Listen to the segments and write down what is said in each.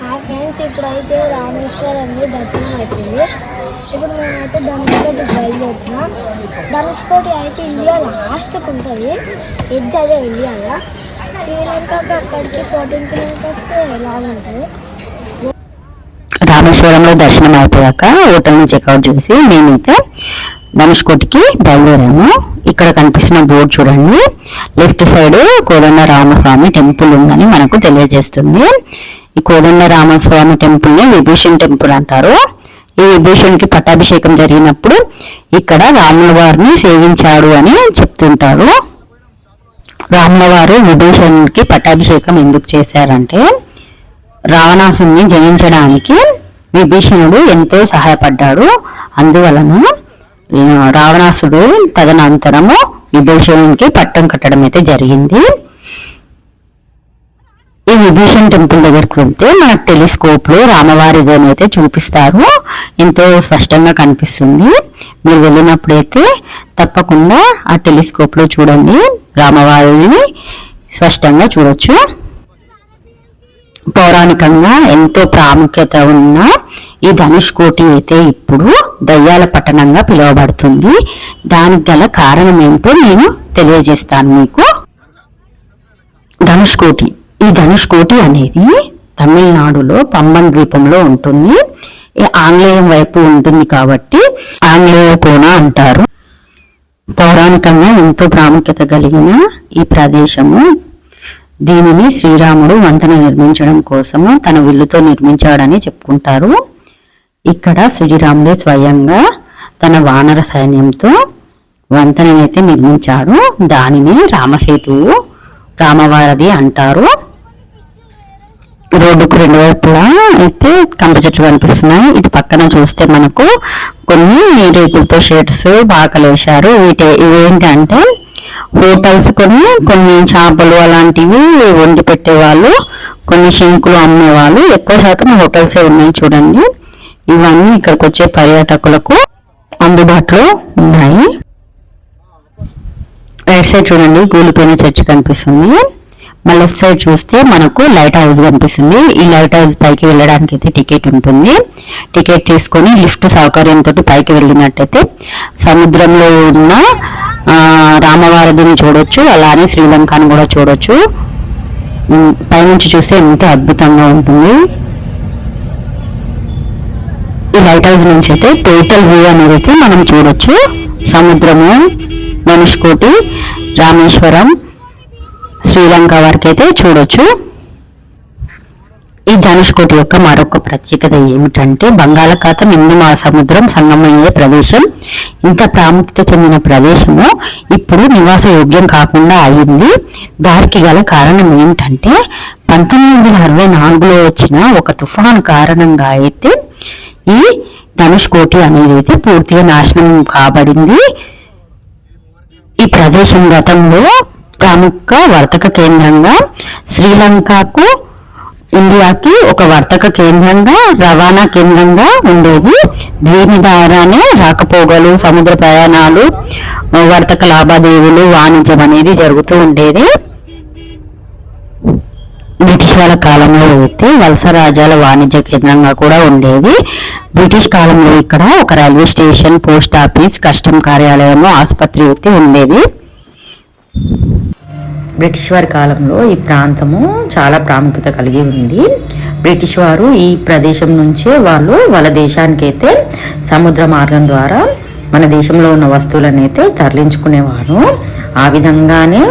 Hi friends ఇప్పుడైతే రామేశ్వరంలో దర్శనం అవుతుంది ఇప్పుడు మేమైతే ధనుష్కోటి బయలుదేరుతున్నాం. ధనుష్కోటి అయితే ఇండియా లాస్ట్కి ఉంటుంది. ఎడ్జ్ అదే ఇండియాలో. శ్రీలంకకి అక్కడికి ఫోర్టీన్ కిలోమీటర్స్ లాంగ్ ఉంటుంది. రామేశ్వరంలో దర్శనం అయిపోయాక హోటల్ని చెక్అవుట్ చేసి మేమైతే ధనుష్కోటికి బయలుదేరాము. ఇక్కడ కనిపిస్తున్న బోర్డు చూడండి. Left side Kodanda Ramaswamy temple ఉందని మనకు తెలియజేస్తుంది. ఈ కోదండ రామస్వామి టెంపుల్ని విభూషణ్ టెంపుల్ అంటారు. ఈ విభూషణ్కి పట్టాభిషేకం జరిగినప్పుడు ఇక్కడ రాముల వారిని సేవించాడు అని చెప్తుంటారు. రాముల వారు విభూషణ్కి పట్టాభిషేకం ఎందుకు చేశారంటే రావణాసుని జయించడానికి విభీషణుడు ఎంతో సహాయపడ్డాడు. అందువలన రావణాసుడు తదనంతరము విభీషణునికి పట్టం కట్టడం అయితే జరిగింది. విభీషణ్ టెంపుల్ దగ్గరికి వెళ్తే మనకు టెలిస్కోప్లో అయితే చూపిస్తారు. ఎంతో స్పష్టంగా కనిపిస్తుంది. మీరు వెళ్ళినప్పుడైతే తప్పకుండా ఆ టెలిస్కోప్లో చూడండి. రామవారిని స్పష్టంగా చూడొచ్చు. పౌరాణికంగా ఎంతో ప్రాముఖ్యత ఉన్న ఈ ధనుష్కోటి అయితే ఇప్పుడు దయ్యాల పట్టణంగా పిలువబడుతుంది. దానికి గల కారణం ఏంటో నేను తెలియజేస్తాను మీకు. ధనుష్కోటి ఈ ధనుష్కోటి అనేది తమిళనాడులో పంబన్ ద్వీపంలో ఉంటుంది. ఈ ఆంగ్లేయం వైపు ఉంటుంది కాబట్టి ఆంగ్లేయ కోన అంటారు. పౌరాణికంగా ఎంతో ప్రాముఖ్యత కలిగిన ఈ ప్రదేశము. దీనిని శ్రీరాముడు వంతెన నిర్మించడం కోసము తన విల్లుతో నిర్మించాడని చెప్పుకుంటారు. ఇక్కడ శ్రీరాముడే స్వయంగా తన వానర సైన్యంతో వంతెననైతే నిర్మించాడు దానిని రామసేతువు రామవారధి అంటారు. రోడ్డుకు రెండు వైపులా అయితే కంప చెట్లు కనిపిస్తున్నాయి. ఇటు పక్కన చూస్తే మనకు కొన్ని రేకులతో షేడ్స్ బాగా వేశారు వీటి ఇవేంటంటే హోటల్స్ కొన్ని కొన్ని చేపలు అలాంటివి వండి పెట్టేవాళ్ళు కొన్ని శంకులు అమ్మేవాళ్ళు. ఎక్కువ శాతం హోటల్సే ఉన్నాయి చూడండి. ఇవన్నీ ఇక్కడికి వచ్చే పర్యాటకులకు అందుబాటులో ఉన్నాయి. రైట్ సైడ్ చూడండి కూలిపోయిన చర్చ్ కనిపిస్తుంది. మా లెఫ్ట్ సైడ్ చూస్తే మనకు లైట్ హౌస్ కనిపిస్తుంది. ఈ లైట్ హౌస్ పైకి వెళ్ళడానికి అయితే టికెట్ ఉంటుంది. టికెట్ తీసుకొని లిఫ్ట్ సౌకర్యంతో పైకి వెళ్ళినట్టయితే సముద్రంలో ఉన్న రామవారధిని చూడొచ్చు అలానే శ్రీలంకను కూడా చూడొచ్చు. పైనుంచి చూస్తే ఎంతో అద్భుతంగా ఉంటుంది. ఈ లైట్ హౌస్ నుంచి అయితే టోటల్ వ్యూ అనేది అయితే మనం చూడొచ్చు. సముద్రము ధనుష్కోటి రామేశ్వరం శ్రీలంక వరకు అయితే చూడొచ్చు. ఈ ధనుష్కోటి యొక్క మరొక ప్రత్యేకత ఏమిటంటే బంగాళాఖాతం హిందూ మహాసముద్రం సంగమయ్యే ప్రదేశం ఇంత ప్రాముఖ్యత చెందిన ప్రదేశము ఇప్పుడు నివాస యోగ్యం కాకుండా అయింది. దానికి గల కారణం ఏంటంటే పంతొమ్మిది వందల అరవై నాలుగులో వచ్చిన ఒక తుఫాను కారణంగా అయితే ఈ ధనుష్కోటి అనేది అయితే పూర్తిగా నాశనం కాబడింది. ఈ ప్రదేశం గతంలో ప్రముఖ వర్తక కేంద్రంగా శ్రీలంకకు ఇండియాకి ఒక వర్తక కేంద్రంగా రవాణా కేంద్రంగా ఉండేది. దీని ద్వారానే రాకపోగలు సముద్ర ప్రయాణాలు వర్తక లావాదేవీలు వాణిజ్యం అనేది జరుగుతూ ఉండేది. బ్రిటిష్ వాళ్ళ కాలంలో అయితే వలస రాజ్యాల వాణిజ్య కేంద్రంగా కూడా ఉండేది. బ్రిటిష్ కాలంలో ఇక్కడ ఒక railway station post office custom కార్యాలయము ఆసుపత్రి అయితే ఉండేది. బ్రిటిష్ వారి కాలంలో ఈ ప్రాంతము చాలా ప్రాముఖ్యత కలిగి ఉంది. బ్రిటిష్ వారు ఈ ప్రదేశం నుంచే వాళ్ళు వాళ్ళ దేశానికైతే సముద్ర మార్గం ద్వారా మన దేశంలో ఉన్న వస్తువులను అయితే తరలించుకునేవారు. ఆ విధంగానే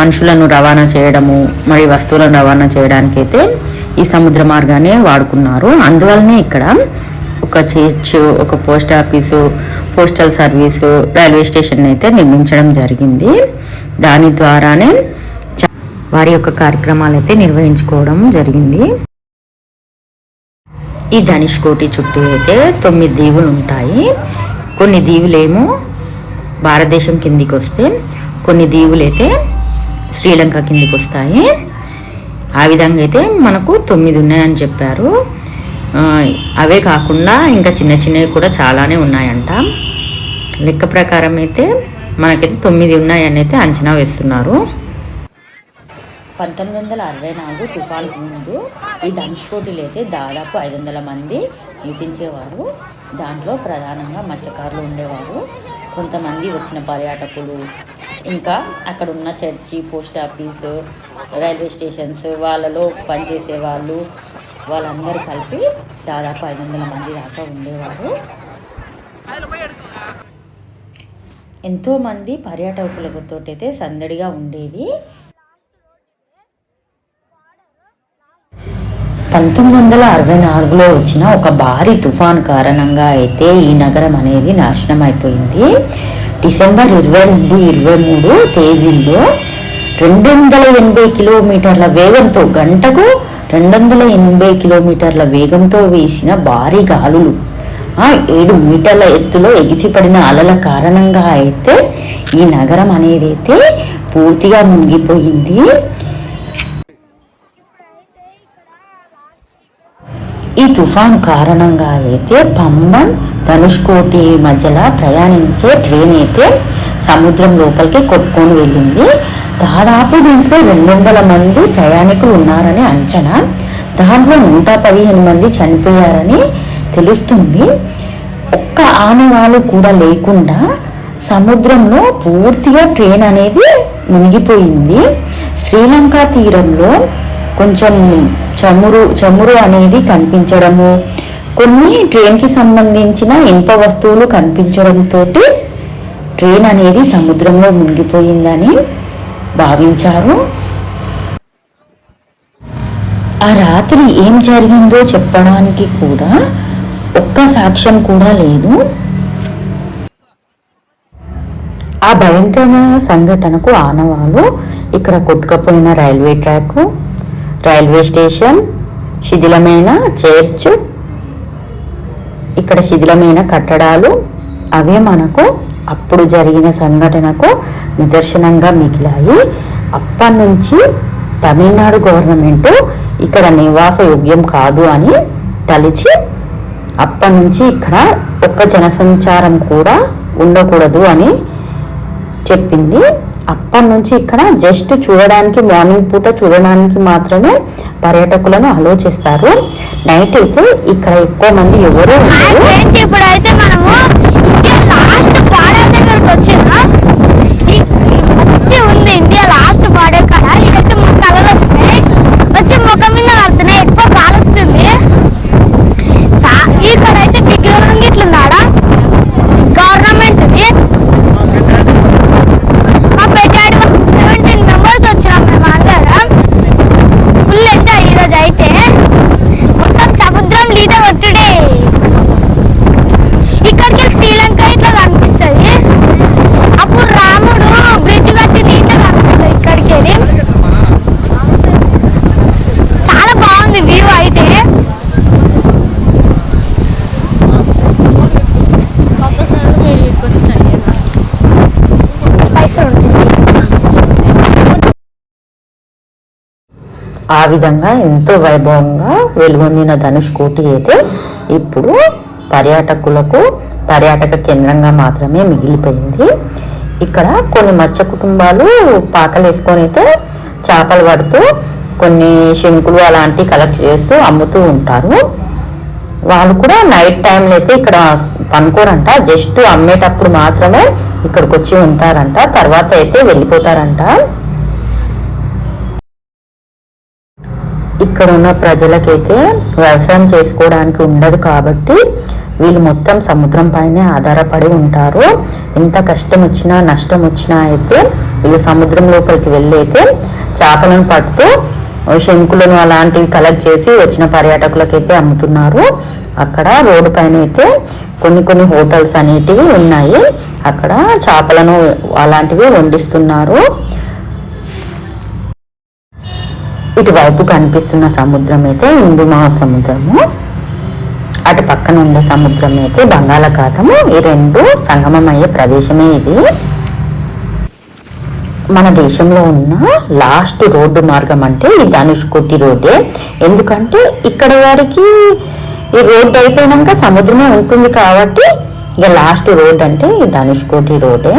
మనుషులను రవాణా చేయడము మరి వస్తువులను రవాణా చేయడానికి అయితే ఈ సముద్ర మార్గాన్ని వాడుకున్నారు. అందువల్లనే ఇక్కడ ఒక చర్చ్ ఒక post office postal service railway station అయితే నిర్మించడం జరిగింది. దాని ద్వారానే చ- వారి యొక్క కార్యక్రమాలు అయితే నిర్వహించుకోవడం జరిగింది. ఈ ధనుష్ కోటి చుట్టూ అయితే తొమ్మిది దీవులు ఉంటాయి. కొన్ని దీవులేమో భారతదేశం కిందికి వస్తే కొన్ని దీవులు అయితే శ్రీలంక కిందికి వస్తాయి ఆ విధంగా అయితే మనకు తొమ్మిది ఉన్నాయని చెప్పారు. అవే కాకుండా ఇంకా చిన్న చిన్నవి కూడా చాలానే ఉన్నాయంట. లెక్క ప్రకారం అయితే మనకైతే తొమ్మిది ఉన్నాయని అయితే అంచనా వేస్తున్నారు. పంతొమ్మిది వందల అరవై నాలుగు తుఫాన్కు ముందు ఈ ధనుష్కోటిలో అయితే దాదాపు ఐదు వందల మంది నివసించేవారు. దాంట్లో ప్రధానంగా మత్స్యకారులు ఉండేవారు. కొంతమంది వచ్చిన పర్యాటకులు. ఇంకా అక్కడ ఉన్న church post office railway stations వాళ్ళలో పనిచేసే వాళ్ళు వాళ్ళందరూ కలిపి దాదాపు ఐదు వందల మంది దాకా ఉండేవారు. ఎంతోమంది పర్యాటకులతో అయితే సందడిగా ఉండేది పంతొమ్మిది వందల అరవై నాలుగులో వచ్చిన ఒక భారీ తుఫాన్ కారణంగా అయితే ఈ నగరం అనేది నాశనం అయిపోయింది డిసెంబర్ ఇరవై రెండు ఇరవై మూడు తేదీల్లో రెండు వందల ఎనభై కిలోమీటర్ల వేగంతో గంటకు రెండు వందల ఎనభై కిలోమీటర్ల వేగంతో వేసిన భారీ గాలులు. ఏడు మీటర్ల ఎత్తులో ఎగిసిపడిన అలల కారణంగా అయితే ఈ నగరం అనేది అయితే పూర్తిగా మునిగిపోయింది. ఈ తుఫాన్ కారణంగా అయితే పంబన్ ధనుష్కోటి మధ్యలో ప్రయాణించే ట్రైన్ అయితే సముద్రం లోపలికి కొట్టుకొని వెళ్ళింది. దాదాపు దీంట్లో రెండు వందల మంది ప్రయాణికులు ఉన్నారని అంచనా. దాంట్లో నూట పదిహేను మంది చనిపోయారని తెలుస్తుంది. ఒక్క ఆనవాలు కూడా లేకుండా సముద్రంలో పూర్తిగా ట్రైన్ అనేది మునిగిపోయింది. శ్రీలంక తీరంలో కొంచెం చమురు చమురు అనేది కనిపించడము కొన్ని ట్రైన్కి సంబంధించిన ఇనుప వస్తువులు కనిపించడంతో ట్రైన్ అనేది సముద్రంలో మునిగిపోయిందని భావించారు. ఆ రాత్రి ఏం జరిగిందో చెప్పడానికి కూడా ఒక్క సాక్ష్యం కూడా లేదు. ఆ భయంకరమైన సంఘటనకు ఆనవాలు ఇక్కడ కొట్టుకపోయిన రైల్వే ట్రాక్ రైల్వే స్టేషన్ శిథిలమైన చర్చ్ ఇక్కడ శిథిలమైన కట్టడాలు అవే మనకు అప్పుడు జరిగిన సంఘటనకు నిదర్శనంగా మిగిలాయి. అప్పటి నుంచి తమిళనాడు గవర్నమెంట్ ఇక్కడ నివాస యోగ్యం కాదు అని తలిచి అప్పటి నుంచి ఇక్కడ ఒక్క జనసంచారం కూడా ఉండకూడదు అని చెప్పింది. అప్పటి నుంచి ఇక్కడ జస్ట్ చూడడానికి మార్నింగ్ పూట చూడడానికి మాత్రమే పర్యాటకులను ఆలోచిస్తారు నైట్ అయితే ఇక్కడ ఎక్కువ మంది ఎవరు ఇప్పుడైతే మనము లాస్ట్ బార్డర్ దగ్గరకు వచ్చినాం ఈ- వచ్చి ఉంది ఇండియా లాస్ట్ బార్డర్ కాడ ఇదైతే మసాలాలు వస్తున్నాయి వచ్చి ముఖం మీద పడుతున్నాయి ఎక్కువ గాలి వస్తుంది చా- ఇక్కడైతే విగ్రహం ఇట్లుందాడ గవర్నమెంట్ మా పెట్టాడు సెవెంటీన్ మెంబర్స్ వచ్చినాం మేము అందరం ఫుల్ ఎంజాయ్ ఈరోజు అయితే మొత్తం సముద్రం లీద కొట్టుడే ఇక్కడికి శ్రీలంక ఇట్లా కనిపిస్తుంది అప్పుడు రాముడు బ్రిడ్జ్ కట్టింది ఇట్లా కనిపిస్తుంది ఇక్కడికి వెళ్ళి చాలా బాగుంది వ్యూ అయితే పైసలు ఉంటాయి ఆ విధంగా ఎంతో వైభవంగా వెలుగొందిన ధనుష్ కోటి అయితే ఇప్పుడు పర్యాటకులకు పర్యాటక కేంద్రంగా మాత్రమే మిగిలిపోయింది. ఇక్కడ కొన్ని మత్స్య కుటుంబాలు పాకలు వేసుకొని అయితే చేపలు పడుతూ కొన్ని శంకులు అలాంటివి కలెక్ట్ చేస్తూ అమ్ముతూ ఉంటారు. వాళ్ళు కూడా నైట్ టైంలో అయితే ఇక్కడ పనుకోరంట. జస్ట్ అమ్మేటప్పుడు మాత్రమే ఇక్కడికి వచ్చి ఉంటారంట. తర్వాత అయితే వెళ్ళిపోతారంట. ఇక్కడ ఉన్న ప్రజలకైతే వ్యవసాయం చేసుకోవడానికి ఉండదు కాబట్టి వీళ్ళు మొత్తం సముద్రం పైనే ఆధారపడి ఉంటారు. ఎంత కష్టం వచ్చినా నష్టం వచ్చినా అయితే వీళ్ళు సముద్రం లోపలికి వెళ్ళి అయితే చేపలను పడుతూ శంకులను అలాంటివి కలెక్ట్ చేసి వచ్చిన పర్యాటకులకైతే అమ్ముతున్నారు. అక్కడ రోడ్డు పైన అయితే కొన్ని కొన్ని హోటల్స్ అనేటివి ఉన్నాయి. అక్కడ చేపలను అలాంటివి వండిస్తున్నారు. ఇటువైపు కనిపిస్తున్న సముద్రం అయితే హిందూ మహాసముద్రము అటు పక్కన ఉండే సముద్రం అయితే బంగాళాఖాతము. ఈ రెండు సంగమమయ్యే ప్రదేశమే ఇది. మన దేశంలో ఉన్న లాస్ట్ రోడ్డు మార్గం అంటే ఈ ధనుష్కోటి రోడ్డే. ఎందుకంటే ఇక్కడ వారికి ఈ రోడ్డు అయిపోయినాక సముద్రమే ఉంటుంది కాబట్టి ఇక లాస్ట్ రోడ్ అంటే ఈ ధనుష్కోటి రోడ్డే.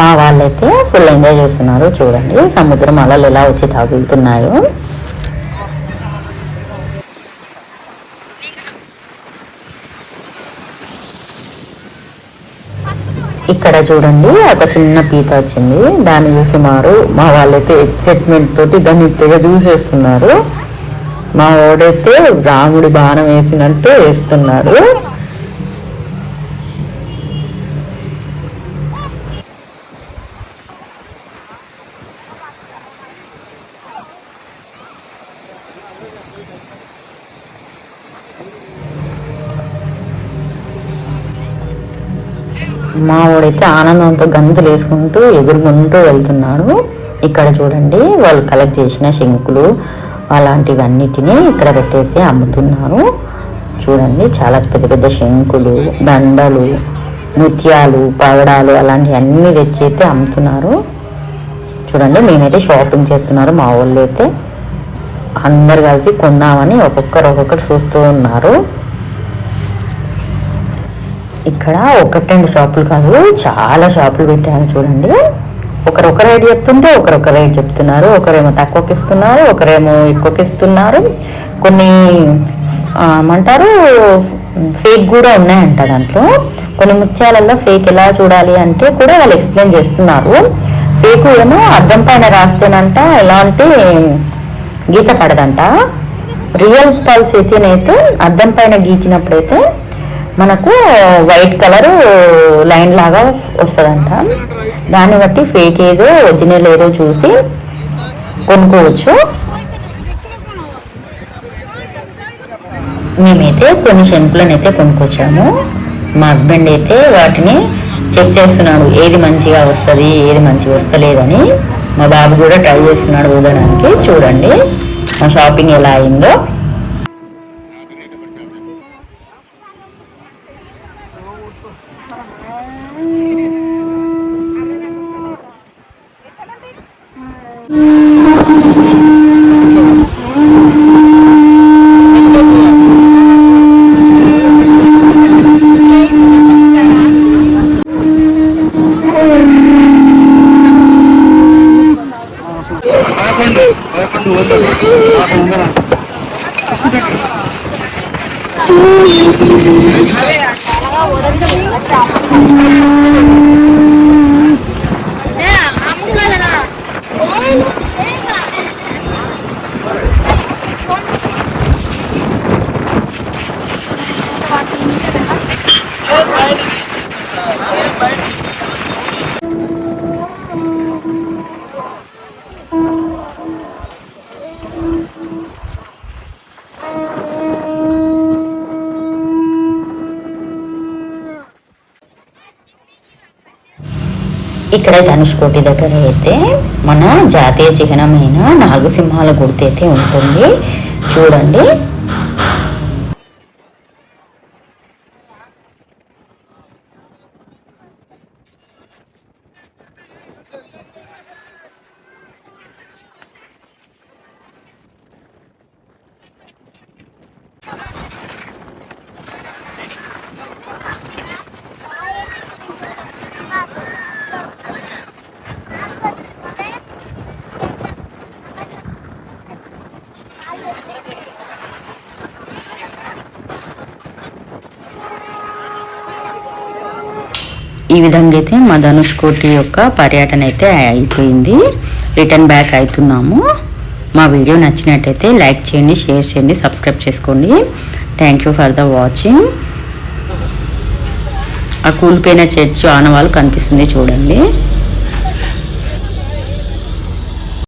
మా వాళ్ళైతే ఫుల్ ఎంజాయ్ చేస్తున్నారు. చూడండి సముద్రం అలలు ఎలా వచ్చి తగులుతున్నాయో ఇక్కడ చూడండి ఒక చిన్న పీత వచ్చింది. దాన్ని చూసి మారు మా వాళ్ళైతే ఎక్సైట్మెంట్ తోటి దాన్ని తెగ చూసేస్తున్నారు మా వాడైతే రాముడి బాణం వేసినట్టు వేస్తున్నారు. మా వాడైతే ఆనందంతో గంతులు వేసుకుంటూ ఎగురుకుంటూ వెళ్తున్నాడు. ఇక్కడ చూడండి వాళ్ళు కలెక్ట్ చేసిన శంకులు అలాంటివన్నిటిని ఇక్కడ పెట్టేసి అమ్ముతున్నారు. చూడండి చాలా పెద్ద పెద్ద శంకులు దండలు నృత్యాలు పగడాలు అలాంటివి అన్నీ తెచ్చి అయితే అమ్ముతున్నారు. చూడండి మేమైతే షాపింగ్ చేస్తున్నారు మా వాళ్ళు అయితే. అందరు కలిసి కొందామని ఒక్కొక్కరు ఒక్కొక్కరు చూస్తూ ఉన్నారు. ఇక్కడ ఒకటి రెండు షాపులు కాదు చాలా షాపులు పెట్టారు చూడండి. ఒకరు ఒక రేట్ చెప్తుంటే ఒకరొక రేట్ చెప్తున్నారు ఒకరేమో తక్కువకి ఇస్తున్నారు ఒకరేమో ఎక్కువకి ఇస్తున్నారు కొన్ని ఏమంటారు ఫేక్ కూడా ఉన్నాయంట దాంట్లో. కొన్ని ముత్యాలలో ఫేక్ ఎలా చూడాలి అంటే కూడా వాళ్ళు ఎక్స్ప్లెయిన్ చేస్తున్నారు. ఫేక్ ఏమో అద్దం పైన రాస్తేనంట ఎలాంటి గీత పడదంట. రియల్ పల్స్ అయితేనైతే అద్దం పైన గీకినప్పుడైతే మనకు వైట్ కలర్ లైన్ లాగా వస్తుందంట. దాన్ని బట్టి ఫేక్ ఏదో ఒరిజినల్ ఏదో చూసి కొనుక్కోవచ్చు. మేమైతే కొన్ని షెంపులను అయితే కొనుక్కొచ్చాము. మా హస్బెండ్ అయితే వాటిని చెక్ చేస్తున్నాడు ఏది మంచిగా వస్తుంది ఏది మంచిగా వస్తలేదని. మా బాబు కూడా ట్రై చేస్తున్నాడు ఊదడానికి చూడండి. మా షాపింగ్ ఎలా అయిందో. 我的么看的到？怎么看不到？怎？我？ఇక్కడ ధనుష్కోటి దగ్గర అయితే మన జాతీయ చిహ్నమైన నాలుగు సింహాల గుర్తు అయితే ఉంటుంది. చూడండి. ఈ విధంగా అయితే మా ధనుష్కోటి యొక్క పర్యటన అయితే అయిపోయింది. రిటర్న్ బ్యాక్ అవుతున్నాము. మా వీడియో నచ్చినట్టయితే లైక్ చేయండి షేర్ చేయండి సబ్స్క్రైబ్ చేసుకోండి. Thank you for the watching ఆ కూలిపోయిన చర్చ్ ఆనవాళ్ళు కనిపిస్తుంది చూడండి.